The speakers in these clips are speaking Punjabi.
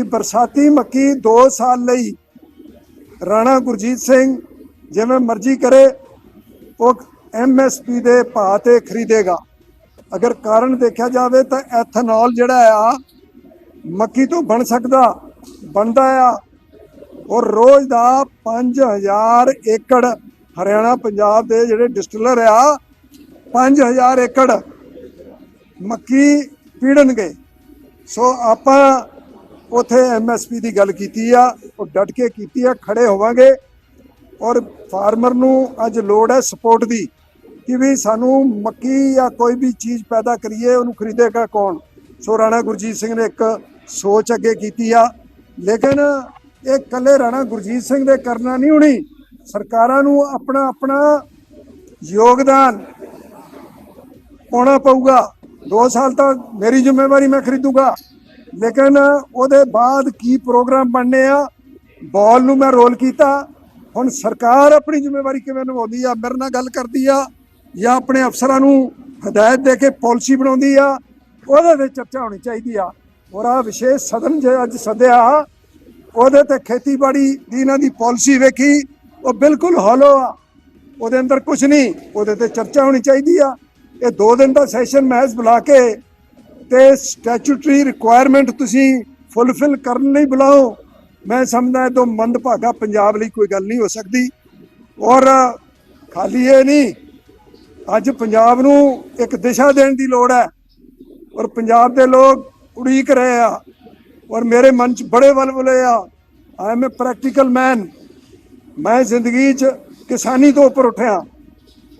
ਕਿ ਬਰਸਾਤੀ ਮੱਕੀ 2 ਸਾਲ ਲਈ ਰਾਣਾ ਗੁਰਜੀਤ ਸਿੰਘ ਜਿਵੇਂ ਮਰਜ਼ੀ ਕਰੇ, ਉਹ ਐਮਐਸਪੀ ਦੇ ਭਾਅ ਤੇ ਖਰੀਦੇਗਾ। ਅਗਰ ਕਾਰਨ ਦੇਖਿਆ ਜਾਵੇ ਤਾਂ ਐਥਨੋਲ ਜਿਹੜਾ ਆ, ਮੱਕੀ ਤੋਂ ਬਣ ਸਕਦਾ, ਬਣਦਾ ਆ। ਔਰ ਰੋਜ਼ ਦਾ 5000 ਏਕੜ ਹਰਿਆਣਾ ਪੰਜਾਬ ਦੇ ਜਿਹੜੇ ਡਿਸਟਿਲਰ ਆ 5000 ਏਕੜ ਮੱਕੀ ਪੀੜਨਗੇ। ਸੋ ਆਪਾਂ ਉਥੇ ਐਮਐਸਪੀ ਦੀ ਗੱਲ ਕੀਤੀ ਆ, ਉਹ ਡਟ ਕੇ ਕੀਤੀ ਆ, ਖੜੇ ਹੋਵਾਂਗੇ। ਔਰ ਫਾਰਮਰ ਨੂੰ ਅੱਜ ਲੋੜ ਹੈ ਸਪੋਰਟ ਦੀ, ਕਿ ਵੀ ਸਾਨੂੰ ਮੱਕੀ ਜਾਂ ਕੋਈ ਵੀ ਚੀਜ਼ ਪੈਦਾ ਕਰੀਏ, ਉਹਨੂੰ ਖਰੀਦੇਗਾ ਕੌਣ? ਸੋ ਰਾਣਾ ਗੁਰਜੀਤ ਸਿੰਘ ਨੇ ਇੱਕ ਸੋਚ ਅੱਗੇ ਕੀਤੀ ਆ। ਲੇਕਿਨ ਇਹ ਕੱਲੇ ਰਾਣਾ ਗੁਰਜੀਤ ਸਿੰਘ ਦੇ ਕਰਨਾ ਨਹੀਂ ਹੋਣੀ। ਸਰਕਾਰਾਂ ਨੂੰ ਆਪਣਾ ਆਪਣਾ ਯੋਗਦਾਨ ਪਾਉਣਾ ਪਊਗਾ। 2 ਸਾਲ ਤਾਂ ਮੇਰੀ ਜ਼ਿੰਮੇਵਾਰੀ ਮੈਂ ਖਰੀਦੂਗਾ। ਲੇਕਿਨ ਉਹਦੇ ਬਾਅਦ ਕੀ ਪ੍ਰੋਗਰਾਮ ਬਣਨੇ ਆ? ਬਾਲ ਨੂੰ ਮੈਂ ਰੋਲ ਕੀਤਾ। ਹੁਣ ਸਰਕਾਰ ਆਪਣੀ ਜ਼ਿੰਮੇਵਾਰੀ ਕਿਵੇਂ ਨਿਭਾਉਂਦੀ ਆ? ਮੇਰੇ ਨਾਲ ਗੱਲ ਕਰਦੀ ਆ ਜਾਂ ਆਪਣੇ ਅਫਸਰਾਂ ਨੂੰ ਹਦਾਇਤ ਦੇ ਕੇ ਪਾਲਿਸੀ ਬਣਾਉਂਦੀ ਆ? ਉਹਦੇ ਤੇ ਚਰਚਾ ਹੋਣੀ ਚਾਹੀਦੀ ਆ। ਔਰ ਆ ਵਿਸ਼ੇਸ਼ ਸਦਨ ਜੇ ਅੱਜ ਸੱਦਿਆ, ਉਹਦੇ ਤੇ ਖੇਤੀਬਾੜੀ ਦੀ ਇਹਨਾਂ ਦੀ ਪਾਲਿਸੀ ਵੇਖੀ, ਉਹ ਬਿਲਕੁਲ ਹੌਲੋ ਆ। ਉਹਦੇ ਅੰਦਰ ਕੁਝ ਨਹੀਂ, ਉਹਦੇ ਤੇ ਚਰਚਾ ਹੋਣੀ ਚਾਹੀਦੀ ਆ। ਇਹ ਦੋ ਦਿਨ ਦਾ ਸੈਸ਼ਨ ਮਹਿਜ਼ ਬੁਲਾ ਕੇ ਤੇ ਸਟੈਚੂਟਰੀ ਰਿਕੁਆਇਰਮੈਂਟ ਤੁਸੀਂ ਫੁੱਲਫਿਲ ਕਰਨ ਲਈ ਬੁਲਾਓ। ਮੈਂ ਸਮਝਦਾ ਇਹ ਤੋਂ ਮੰਦਭਾਗਾ ਪੰਜਾਬ ਲਈ ਕੋਈ ਗੱਲ ਨਹੀਂ ਹੋ ਸਕਦੀ। ਔਰ ਖਾਲੀ ਇਹ ਨਹੀਂ, ਅੱਜ ਪੰਜਾਬ ਨੂੰ ਇੱਕ ਦਿਸ਼ਾ ਦੇਣ ਦੀ ਲੋੜ ਹੈ। ਔਰ ਪੰਜਾਬ ਦੇ ਲੋਕ ਉਡੀਕ ਰਹੇ ਆ। ਔਰ ਮੇਰੇ ਮਨ 'ਚ ਬੜੇ ਵਲਵਲੇ ਆ। ਆਈ ਐਮ ਅ ਪ੍ਰੈਕਟੀਕਲ ਮੈਨ ਮੈਂ ਜ਼ਿੰਦਗੀ 'ਚ ਕਿਸਾਨੀ ਤੋਂ ਉੱਪਰ ਉੱਠਿਆ।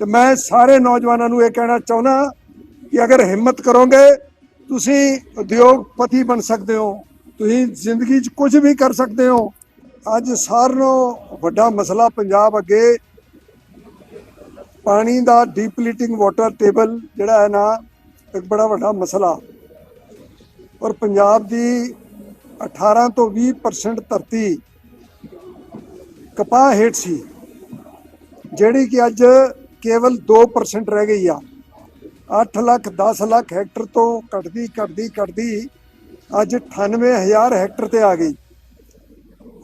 ਤੇ ਮੈਂ ਸਾਰੇ ਨੌਜਵਾਨਾਂ ਨੂੰ ਇਹ ਕਹਿਣਾ ਚਾਹੁੰਦਾ ਕਿ ਅਗਰ ਹਿੰਮਤ ਕਰੋਗੇ ਤੁਸੀਂ ਉਦਯੋਗਪਤੀ ਬਣ ਸਕਦੇ ਹੋ, ਤੁਸੀਂ ਜ਼ਿੰਦਗੀ 'ਚ ਕੁਝ ਵੀ ਕਰ ਸਕਦੇ ਹੋ। ਅੱਜ ਸਾਰਿਆਂ ਨਾਲੋਂ ਵੱਡਾ ਮਸਲਾ ਪੰਜਾਬ ਅੱਗੇ ਪਾਣੀ ਦਾ ਡੀਪਲੀਟਿੰਗ ਵਾਟਰ ਟੇਬਲ ਜਿਹੜਾ ਹੈ ਨਾ, ਇੱਕ ਬੜਾ ਵੱਡਾ ਮਸਲਾ। ਔਰ ਪੰਜਾਬ ਦੀ 18 ਤੋਂ 20% ਧਰਤੀ ਕਪਾਹ ਹੇਠ ਸੀ, ਜਿਹੜੀ ਕਿ ਅੱਜ ਕੇਵਲ 2% ਰਹਿ ਗਈ ਆ। 8 ਲੱਖ 10 ਲੱਖ ਹੈਕਟਰ ਤੋਂ ਘਟਦੀ ਘਟਦੀ ਘਟਦੀ ਅੱਜ 98000 ਹੈਕਟਰ ਤੇ ਆ ਗਈ।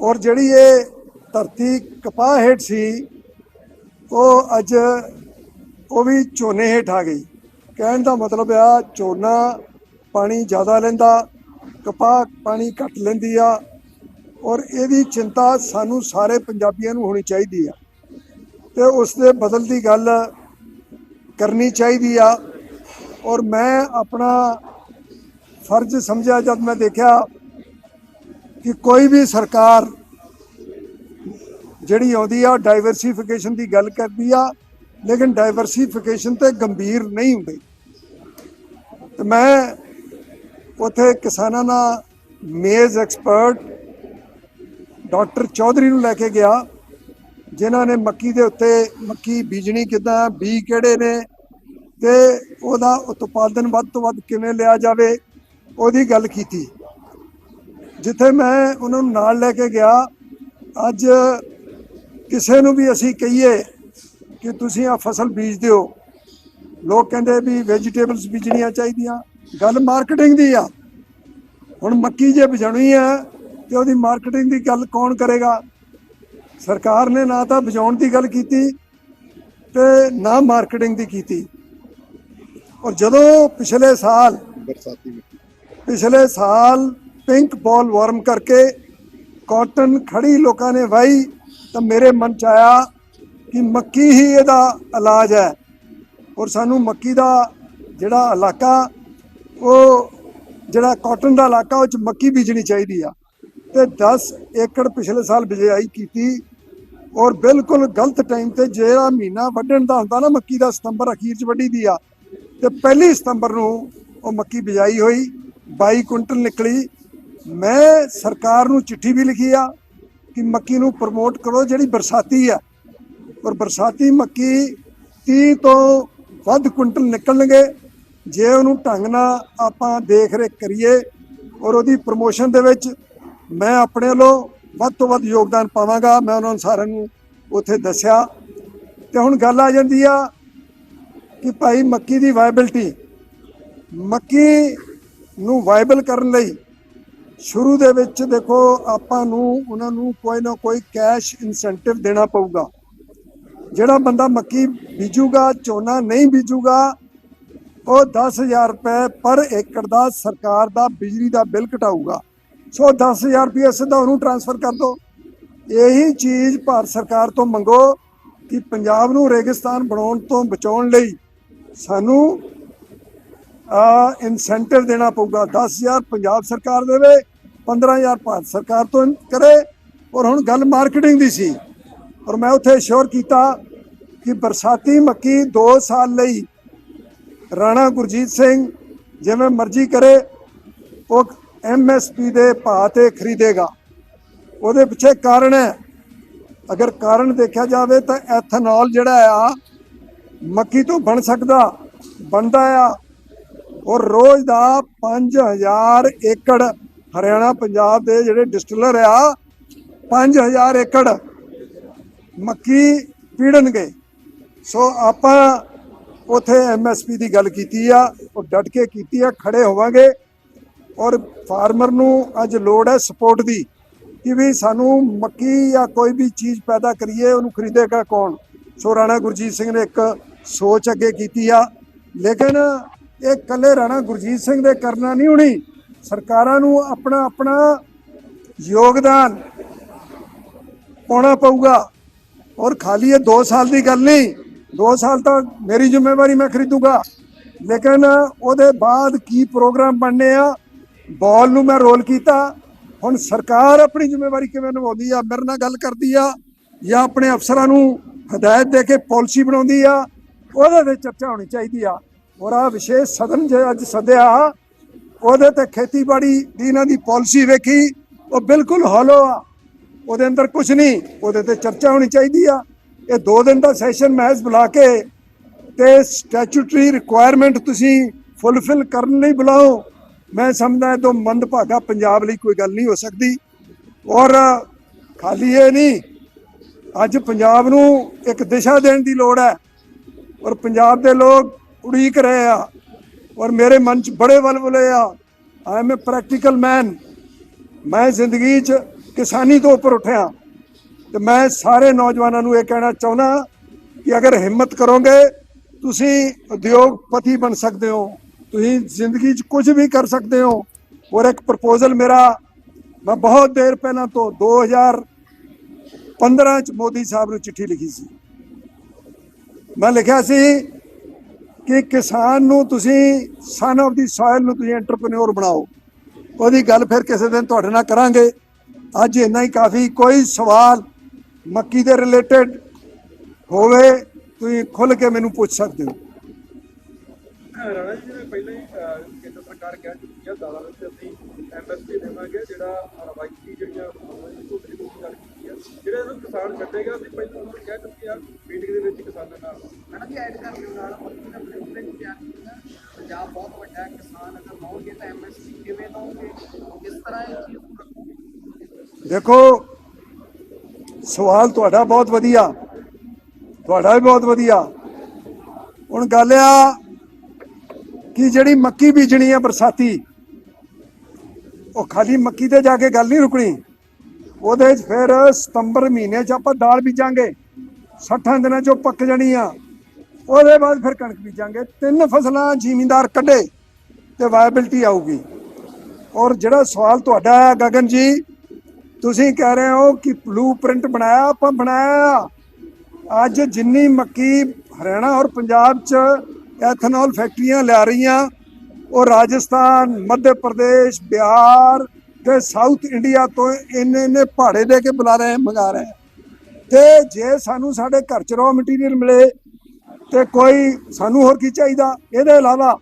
ਔਰ ਜਿਹੜੀ ਇਹ ਧਰਤੀ ਕਪਾਹ ਹੇਠ ਸੀ, ਉਹ ਅੱਜ ਉਹ ਵੀ ਝੋਨੇ ਹੇਠ ਆ ਗਈ। ਕਹਿਣ ਦਾ ਮਤਲਬ ਆ, ਝੋਨਾ ਪਾਣੀ ਜ਼ਿਆਦਾ ਲੈਂਦਾ, ਕਪਾਹ ਪਾਣੀ ਘੱਟ ਲੈਂਦੀ ਆ, ਔਰ ਇਹਦੀ ਚਿੰਤਾ ਸਾਨੂੰ ਸਾਰੇ ਪੰਜਾਬੀਆਂ ਨੂੰ ਹੋਣੀ ਚਾਹੀਦੀ ਆ। ਤੇ ਉਸ ਦੇ ਬਦਲ ਦੀ ਗੱਲ ਕਰਨੀ ਚਾਹੀਦੀ ਆ। ਔਰ ਮੈਂ ਆਪਣਾ ਫਰਜ਼ ਸਮਝਿਆ ਜਦ ਮੈਂ ਦੇਖਿਆ ਕਿ ਕੋਈ ਵੀ ਸਰਕਾਰ ਜਿਹੜੀ ਆਉਂਦੀ ਆ ਡਾਈਵਰਸਿਫਿਕੇਸ਼ਨ ਦੀ ਗੱਲ ਕਰਦੀ ਆ, ਲੇਕਿਨ ਡਾਈਵਰਸਿਫਿਕੇਸ਼ਨ ਤੇ ਗੰਭੀਰ ਨਹੀਂ ਹੁੰਦੀ। ਤੇ ਮੈਂ ਉਥੇ ਕਿਸਾਨਾਂ ਨਾਲ ਮੇਜ਼ ਐਕਸਪਰਟ ਡਾਕਟਰ ਚੌਧਰੀ ਨੂੰ ਲੈ ਕੇ ਗਿਆ, ਜਿਨ੍ਹਾਂ ਨੇ ਮੱਕੀ ਦੇ ਉੱਤੇ ਮੱਕੀ ਬੀਜਣੀ ਕਿਦਾਂ ਬੀ ਕਿਹੜੇ ਨੇ ਤੇ ਉਹਦਾ ਉਤਪਾਦਨ ਵੱਧ ਤੋਂ ਵੱਧ ਕਿਵੇਂ ਲਿਆ ਜਾਵੇ, ਉਹਦੀ ਗੱਲ ਕੀਤੀ। ਜਿੱਥੇ ਮੈਂ ਉਹਨਾਂ ਨੂੰ ਨਾਲ ਲੈ ਕੇ ਗਿਆ, ਅੱਜ ਕਿਸੇ ਨੂੰ ਵੀ ਅਸੀਂ ਕਹੀਏ ਕਿ ਤੁਸੀਂ ਆ ਫਸਲ ਬੀਜ ਦਿਓ। ਲੋਕ ਕਹਿੰਦੇ ਵੀ ਵੈਜੀਟੇਬਲਸ ਬੀਜਣੀਆਂ ਚਾਹੀਦੀਆਂ, ਗੱਲ ਮਾਰਕੀਟਿੰਗ ਦੀ ਆ। ਹੁਣ ਮੱਕੀ ਜੇ ਬਜਾਉਣੀ ਹੈ ਤੇ ਉਹਦੀ ਮਾਰਕੀਟਿੰਗ ਦੀ ਗੱਲ ਕੌਣ ਕਰੇਗਾ? ਸਰਕਾਰ ਨੇ ਨਾ ਤਾਂ ਬਜਾਉਣ ਦੀ ਗੱਲ ਕੀਤੀ ਤੇ ਨਾ ਮਾਰਕੀਟਿੰਗ ਦੀ ਕੀਤੀ। ਔਰ ਜਦੋਂ ਪਿਛਲੇ ਸਾਲ ਬਰਸਾਤੀ ਮਿੱਟੀ। ਪਿਛਲੇ ਸਾਲ ਪਿੰਕ ਬਾਲ ਵਾਰਮ ਕਰਕੇ ਕਾਟਨ ਖੜੀ ਲੋਕਾਂ ਨੇ ਵਾਈ ਤਾਂ ਮੇਰੇ ਮਨ ਚ ਆਇਆ ਕਿ ਮੱਕੀ ਹੀ ਇਹਦਾ ਇਲਾਜ ਹੈ। ਔਰ ਸਾਨੂੰ ਮੱਕੀ ਦਾ ਜਿਹੜਾ ਇਲਾਕਾ ਉਹ ਜਿਹੜਾ ਕਾਟਨ ਦਾ ਇਲਾਕਾ ਉਹ ਚ ਮੱਕੀ ਬੀਜਣੀ ਚਾਹੀਦੀ ਆ। ਤੇ 10 ਏਕੜ ਪਿਛਲੇ ਸਾਲ ਬਿਜਾਈ ਕੀਤੀ ਔਰ ਬਿਲਕੁਲ ਗਲਤ ਟਾਈਮ ਤੇ ਜਿਹੜਾ ਮਹੀਨਾ ਵੱਢਣ ਦਾ ਹੁੰਦਾ ਨਾ ਮੱਕੀ ਦਾ ਸਤੰਬਰ ਅਖੀਰ ਚ ਵੱਢੀ ਦੀ ਆ ਤੇ ਪਹਿਲੀ ਸਤੰਬਰ ਨੂੰ ਉਹ ਮੱਕੀ ਬਿਜਾਈ ਹੋਈ 22 ਕੁਇੰਟਲ ਨਿਕਲੀ। ਮੈਂ ਸਰਕਾਰ ਨੂੰ ਚਿੱਠੀ ਵੀ ਲਿਖੀ ਆ ਕਿ ਮੱਕੀ ਨੂੰ ਪ੍ਰਮੋਟ ਕਰੋ, ਜਿਹੜੀ ਬਰਸਾਤੀ ਆ। ਔਰ ਬਰਸਾਤੀ ਮੱਕੀ 30 ਤੋਂ ਵੱਧ ਕੁਇੰਟਲ ਨਿਕਲਣਗੇ। ਜੇ ਉਹਨੂੰ ਢੰਗ ਨਾਲ ਆਪਾਂ ਦੇਖ ਰੇਖ ਕਰੀਏ ਔਰ ਉਹਦੀ ਪ੍ਰਮੋਸ਼ਨ ਦੇ ਵਿੱਚ ਮੈਂ ਆਪਣੇ ਵੱਲੋਂ ਵੱਧ ਤੋਂ ਵੱਧ ਯੋਗਦਾਨ ਪਾਵਾਂਗਾ। ਮੈਂ ਉਹਨਾਂ ਨੂੰ ਸਾਰਿਆਂ ਨੂੰ ਉੱਥੇ ਦੱਸਿਆ। ਤੇ ਹੁਣ ਗੱਲ ਆ ਜਾਂਦੀ ਆ ਕਿ ਭਾਈ ਮੱਕੀ ਦੀ ਵਾਇਬਿਲਟੀ ਮੱਕੀ ਨੂੰ ਵਾਇਬਲ ਕਰਨ ਲਈ ਸ਼ੁਰੂ ਦੇ ਵਿੱਚ ਦੇਖੋ ਆਪਾਂ ਨੂੰ ਉਹਨਾਂ ਨੂੰ ਕੋਈ ਨਾ ਕੋਈ ਕੈਸ਼ ਇਨਸੈਂਟਿਵ ਦੇਣਾ ਪਊਗਾ। ਜਿਹੜਾ ਬੰਦਾ ਮੱਕੀ ਬੀਜੂਗਾ, ਝੋਨਾ ਨਹੀਂ ਬੀਜੂਗਾ, ਉਹ 10000 ਰੁਪਏ ਪਰ ਏਕੜ ਦਾ ਸਰਕਾਰ ਦਾ ਬਿਜਲੀ ਦਾ ਬਿੱਲ ਘਟਾਊਗਾ ਸੋ 10000 ਰੁਪਏ ਸਿੱਧਾ ਉਹਨੂੰ ਟ੍ਰਾਂਸਫਰ ਕਰ ਦਿਓ। ਇਹੀ ਚੀਜ਼ ਭਾਰਤ ਸਰਕਾਰ ਤੋਂ ਮੰਗੋ ਕਿ ਪੰਜਾਬ ਨੂੰ ਰੇਗਿਸਤਾਨ ਬਣਾਉਣ ਤੋਂ ਬਚਾਉਣ ਲਈ ਸਾਨੂੰ, ਆ ਇਨਸੈਂਟਿਵ ਦੇਣਾ ਪਊਗਾ। 10000 ਪੰਜਾਬ ਸਰਕਾਰ ਦੇਵੇ 15000 ਭਾਰਤ ਸਰਕਾਰ ਤੋਂ ਕਰੇ। ਔਰ ਹੁਣ ਗੱਲ ਮਾਰਕੀਟਿੰਗ ਦੀ ਸੀ। ਔਰ ਮੈਂ ਉੱਥੇ ਸ਼ੋਰ ਕੀਤਾ ਕਿ ਬਰਸਾਤੀ ਮੱਕੀ 2 ਸਾਲ ਲਈ ਰਾਣਾ ਗੁਰਜੀਤ ਸਿੰਘ ਜਿਵੇਂ ਮਰਜ਼ੀ ਕਰੇ, ਉਹ ਐਮਐਸਪੀ ਦੇ ਭਾਅ ਤੇ ਖਰੀਦੇਗਾ। ਉਹਦੇ ਪਿੱਛੇ ਕਾਰਨ ਹੈ। ਅਗਰ ਕਾਰਨ ਦੇਖਿਆ ਜਾਵੇ ਤਾਂ ਐਥਨੋਲ ਜਿਹੜਾ ਆ ਮੱਕੀ ਤੋਂ ਬਣ ਸਕਦਾ, ਬਣਦਾ ਆ। ਔਰ ਰੋਜ਼ ਦਾ 5000 ਏਕੜ ਹਰਿਆਣਾ, ਪੰਜਾਬ ਦੇ ਜਿਹੜੇ ਡਿਸਟਿਲਰ ਆ 5000 ਏਕੜ ਮੱਕੀ ਪੀੜਨਗੇ। ਸੋ ਆਪਾਂ ਉਥੇ ਐਮਐਸਪੀ ਦੀ ਗੱਲ ਕੀਤੀ ਆ, ਉਹ ਡਟ ਕੇ ਕੀਤੀ ਆ, ਖੜੇ ਹੋਵਾਂਗੇ। ਔਰ ਫਾਰਮਰ ਨੂੰ ਅੱਜ ਲੋੜ ਹੈ ਸਪੋਰਟ ਦੀ, ਕਿ ਵੀ ਸਾਨੂੰ ਮੱਕੀ ਜਾਂ ਕੋਈ ਵੀ ਚੀਜ਼ ਪੈਦਾ ਕਰੀਏ, ਉਹਨੂੰ ਖਰੀਦੇਗਾ ਕੌਣ? ਸੋ ਰਾਣਾ ਗੁਰਜੀਤ ਸਿੰਘ ਨੇ ਇੱਕ ਸੋਚ ਅੱਗੇ ਕੀਤੀ ਆ। ਲੇਕਿਨ ਇਹ ਕੱਲੇ ਰਾਣਾ ਗੁਰਜੀਤ ਸਿੰਘ ਦੇ ਕਰਨਾ ਨਹੀਂ ਹੋਣੀ। ਸਰਕਾਰਾਂ ਨੂੰ ਆਪਣਾ ਆਪਣਾ ਯੋਗਦਾਨ ਪਾਉਣਾ ਪਊਗਾ। ਔਰ ਖਾਲੀ ਇਹ 2 ਸਾਲ ਦੀ ਗੱਲ ਨਹੀਂ 2 ਸਾਲ ਤਾਂ ਮੇਰੀ ਜ਼ਿੰਮੇਵਾਰੀ ਮੈਂ ਖਰੀਦੂਗਾ। ਲੇਕਿਨ ਉਹਦੇ ਬਾਅਦ ਕੀ ਪ੍ਰੋਗਰਾਮ ਬਣਨੇ ਆ, ਬਾਲ ਨੂੰ ਮੈਂ ਰੋਲ ਕੀਤਾ। ਹੁਣ ਸਰਕਾਰ ਆਪਣੀ ਜ਼ਿੰਮੇਵਾਰੀ ਕਿਵੇਂ ਨਿਭਾਉਂਦੀ ਆ, ਮੇਰੇ ਨਾਲ ਗੱਲ ਕਰਦੀ ਆ ਜਾਂ ਆਪਣੇ ਅਫਸਰਾਂ ਨੂੰ ਹਦਾਇਤ ਦੇ ਕੇ ਪਾਲਿਸੀ ਬਣਾਉਂਦੀ ਆ ਉਹਦੇ ਤੇ ਚਰਚਾ ਹੋਣੀ ਚਾਹੀਦੀ ਆ। ਔਰ ਆ ਵਿਸ਼ੇਸ਼ ਸਦਨ ਜੇ ਅੱਜ ਸੱਦਿਆ, ਉਹਦੇ ਤੇ ਖੇਤੀਬਾੜੀ ਦੀ ਇਹਨਾਂ ਦੀ ਪਾਲਿਸੀ ਵੇਖੀ, ਉਹ ਬਿਲਕੁਲ ਹੌਲੋ ਆ। ਉਹਦੇ ਅੰਦਰ ਕੁਝ ਨਹੀਂ, ਉਹਦੇ ਤੇ ਚਰਚਾ ਹੋਣੀ ਚਾਹੀਦੀ ਆ। ਇਹ 2 ਦਿਨ ਦਾ ਸੈਸ਼ਨ ਮਹਿਜ਼ ਬੁਲਾ ਕੇ ਤੇ ਸਟੈਚੂਟਰੀ ਰਿਕੁਆਇਰਮੈਂਟ ਤੁਸੀਂ ਫੁੱਲਫਿਲ ਕਰਨ ਲਈ ਬੁਲਾਓ। ਮੈਂ ਸਮਝਦਾ ਇਹ ਤੋਂ ਮੰਦਭਾਗਾ ਪੰਜਾਬ ਲਈ ਕੋਈ ਗੱਲ ਨਹੀਂ ਹੋ ਸਕਦੀ। ਔਰ ਖਾਲੀ ਇਹ ਨਹੀਂ, ਅੱਜ ਪੰਜਾਬ ਨੂੰ ਇੱਕ ਦਿਸ਼ਾ ਦੇਣ ਦੀ ਲੋੜ ਹੈ। ਔਰ ਪੰਜਾਬ ਦੇ ਲੋਕ ਉਡੀਕ ਰਹੇ ਆ ਔਰ ਮੇਰੇ ਮਨ 'ਚ ਬੜੇ ਵਲਵਲੇ ਆ। ਆਈ ਐਮ ਅ ਪ੍ਰੈਕਟੀਕਲ ਮੈਨ ਮੈਂ ਜ਼ਿੰਦਗੀ 'ਚ ਕਿਸਾਨੀ ਤੋਂ ਉੱਪਰ ਉੱਠਿਆ। ਤੇ ਮੈਂ ਸਾਰੇ ਨੌਜਵਾਨਾਂ ਨੂੰ ਇਹ ਕਹਿਣਾ ਚਾਹੁੰਦਾ ਕਿ ਅਗਰ ਹਿੰਮਤ ਕਰੋਗੇ, ਤੁਸੀਂ ਉਦਯੋਗਪਤੀ ਬਣ ਸਕਦੇ ਹੋ। ਤੁਸੀਂ ਜ਼ਿੰਦਗੀ 'ਚ ਕੁਝ ਵੀ ਕਰ ਸਕਦੇ ਹੋ। ਔਰ ਇੱਕ ਪ੍ਰਪੋਜ਼ਲ ਮੇਰਾ, ਮੈਂ ਬਹੁਤ ਦੇਰ ਪਹਿਲਾਂ ਤੋਂ 2015 ਚ ਮੋਦੀ ਸਾਹਿਬ ਨੂੰ ਚਿੱਠੀ ਲਿਖੀ ਸੀ। ਮੈਂ ਲਿਖਿਆ ਸੀ ਕਿ ਕਿਸਾਨ ਨੂੰ ਤੁਸੀਂ ਸਨ ਆਫ ਦੀ ਸੋਇਲ ਨੂੰ ਤੁਸੀਂ ਐਂਟਰਪ੍ਰੈਨਿਓਰ ਬਣਾਓ। ਉਹਦੀ ਗੱਲ ਫਿਰ ਕਿਸੇ ਦਿਨ ਤੁਹਾਡੇ ਨਾਲ ਕਰਾਂਗੇ। ਅੱਜ ਇੰਨਾ ਹੀ ਕਾਫੀ। ਕੋਈ ਸਵਾਲ ਮੱਕੀ ਦੇ ਰਿਲੇਟਡ ਹੋਵੇ, ਤੁਸੀਂ ਖੁੱਲ ਕੇ ਮੈਨੂੰ ਪੁੱਛ ਸਕਦੇ ਹੋ। ਰਾਣਾ ਜੀ ਨੇ ਪਹਿਲਾਂ ਹੀ ਕੇਂਦਰ ਸਰਕਾਰ ਕਹਿ ਚੁੱਕੀ ਹੈ ਦਾਲਾਂ ਵਿੱਚ ਅਸੀਂ ਐਮਐਸਪੀ ਦੇਵਾਂਗੇ, ਜਿਹੜਾ ਰਵਾਇਤੀ ਜਿਹੜੀਆਂ ਝੋਟੇ ਦੀ ਗੱਲ ਕੀਤੀ ਹੈ ਜਿਹੜੇ ਇਹਨੂੰ ਕਿਸਾਨ ਛੱਡੇਗਾ ਅਸੀਂ ਪਹਿਲਾਂ ਉਹਨਾਂ ਨੂੰ ਕਹਿ ਚੁੱਕੇ ਆ ਮੀਟਿੰਗ ਦੇ ਵਿੱਚ ਕਿਸਾਨਾਂ ਨਾਲ ਮੈਡਮ ਜੀ ਐਡ ਕਰਨ ਦੇ ਨਾਲ ਮੱਕੀ ਦਾ ਬਲੂਪ੍ਰਿੰਟ ਤਿਆਰ ਕੀਤਾ ਪੰਜਾਬ ਬਹੁਤ ਵੱਡਾ ਹੈ ਕਿਸਾਨ ਅਗਰ ਲਾਉਣਗੇ ਤਾਂ ਐਮਐਸਪੀ ਕਿਵੇਂ ਲਾਉਣਗੇ ਕਿਸ ਤਰ੍ਹਾਂ ਇਹ ਚੀਜ਼ ਨੂੰ ਰੱਖੋਗੇ? ਦੇਖੋ ਸਵਾਲ ਤੁਹਾਡਾ ਬਹੁਤ ਵਧੀਆ। ਤੁਹਾਡਾ ਵੀ ਬਹੁਤ ਵਧੀਆ। ਹੁਣ ਗੱਲ ਆ ਕਿ ਜਿਹੜੀ ਮੱਕੀ ਬੀਜਣੀ ਆ ਬਰਸਾਤੀ ਉਹ ਖਾਲੀ ਮੱਕੀ ਤੇ ਜਾ ਕੇ ਗੱਲ ਨਹੀਂ ਰੁਕਣੀ। ਉਹਦੇ 'ਚ ਫਿਰ ਸਤੰਬਰ ਮਹੀਨੇ 'ਚ ਆਪਾਂ ਦਾਲ ਬੀਜਾਂਗੇ 60 ਦਿਨਾਂ 'ਚੋਂ ਪੱਕ ਜਾਣੀ ਆ। ਉਹਦੇ ਬਾਅਦ ਫਿਰ ਕਣਕ ਬੀਜਾਂਗੇ, ਤਿੰਨ ਫਸਲਾਂ ਜ਼ਿਮੀਂਦਾਰ ਕੱਢੇ ਤੇ ਵਾਇਬਿਲਟੀ ਆਊਗੀ। ਔਰ ਜਿਹੜਾ ਸਵਾਲ ਤੁਹਾਡਾ ਹੈ, ਗਗਨ ਜੀ, ਤੁਸੀਂ ਕਹਿ ਰਹੇ ਹੋ ਕਿ ਬਲੂਪ੍ਰਿੰਟ ਬਣਾਇਆ, ਆਪਾਂ ਬਣਾਇਆ ਅੱਜ ਜਿੰਨੀ ਮੱਕੀ ਹਰਿਆਣਾ ਔਰ ਪੰਜਾਬ 'ਚ ਐਥਨੋਲ ਫੈਕਟਰੀਆਂ ਲਿਆ ਰਹੀਆਂ, ਉਹ ਰਾਜਸਥਾਨ, ਮੱਧ ਪ੍ਰਦੇਸ਼, ਬਿਹਾਰ ਤੇ ਸਾਊਥ ਇੰਡੀਆ ਤੋਂ ਇੰਨੇ ਇੰਨੇ ਪਹਾੜੇ ਦੇ ਕੇ ਬੁਲਾ ਰਹੇ, ਮੰਗਾ ਰਹੇ। ਤੇ ਜੇ ਸਾਨੂੰ ਸਾਡੇ ਘਰ 'ਚ ਰੋ ਮਟੀਰੀਅਲ ਮਿਲੇ ਤੇ ਕੋਈ ਸਾਨੂੰ ਹੋਰ ਕੀ ਚਾਹੀਦਾ? ਇਹਦੇ ਇਲਾਵਾ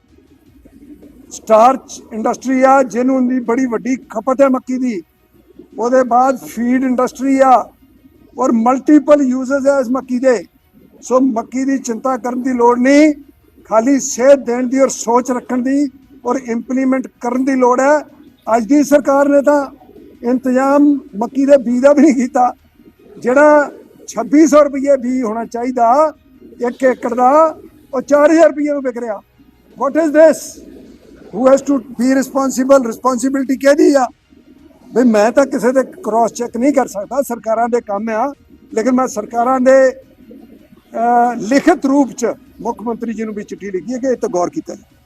ਸਟਾਰਚ ਇੰਡਸਟਰੀ ਆ, ਜਿਹਨੂੰ ਦੀ ਬੜੀ ਵੱਡੀ ਖਪਤ ਹੈ ਮੱਕੀ ਦੀ, ਉਹਦੇ ਬਾਅਦ ਫੀਡ ਇੰਡਸਟਰੀ ਆ, ਔਰ ਮਲਟੀਪਲ ਯੂਜ਼ਸ ਹੈ ਇਸ ਮੱਕੀ ਦੇ। ਸੋ ਮੱਕੀ ਦੀ ਚਿੰਤਾ ਕਰਨ ਦੀ ਲੋੜ ਨਹੀਂ, ਖਾਲੀ ਸੇਧ ਦੇਣ ਦੀ ਔਰ ਸੋਚ ਰੱਖਣ ਦੀ ਔਰ ਇੰਪਲੀਮੈਂਟ ਕਰਨ ਦੀ ਲੋੜ ਹੈ। ਅੱਜ ਦੀ ਸਰਕਾਰ ਨੇ ਤਾਂ ਇੰਤਜ਼ਾਮ ਮੱਕੀ ਦੇ ਬੀਜ ਦਾ ਵੀ ਨਹੀਂ ਕੀਤਾ। ਜਿਹੜਾ 2600 ਰੁਪਏ ਬੀ ਹੋਣਾ ਚਾਹੀਦਾ ਇੱਕ ਏਕੜ ਦਾ ਉਹ 4000 ਰੁਪਏ ਨੂੰ ਵਿਕ ਰਿਹਾ। What is this who has to be responsible responsibility ਕਿਹਦੀ ਆ? ਵੀ ਮੈਂ ਤਾਂ ਕਿਸੇ ਦੇ ਕ੍ਰਾਸ ਚੈੱਕ ਨਹੀਂ ਕਰ ਸਕਦਾ ਸਰਕਾਰਾਂ ਦੇ ਕੰਮ ਆ। ਲੇਕਿਨ ਮੈਂ ਸਰਕਾਰਾਂ ਦੇ ਅਹ, ਲਿਖਤ ਰੂਪ ਚ ਮੁੱਖ ਮੰਤਰੀ ਜੀ ਨੂੰ ਵੀ ਚਿੱਠੀ ਲਿਖੀ ਹੈ ਕਿ ਇਹ ਤੇ ਗੌਰ ਕੀਤਾ ਜਾਵੇ।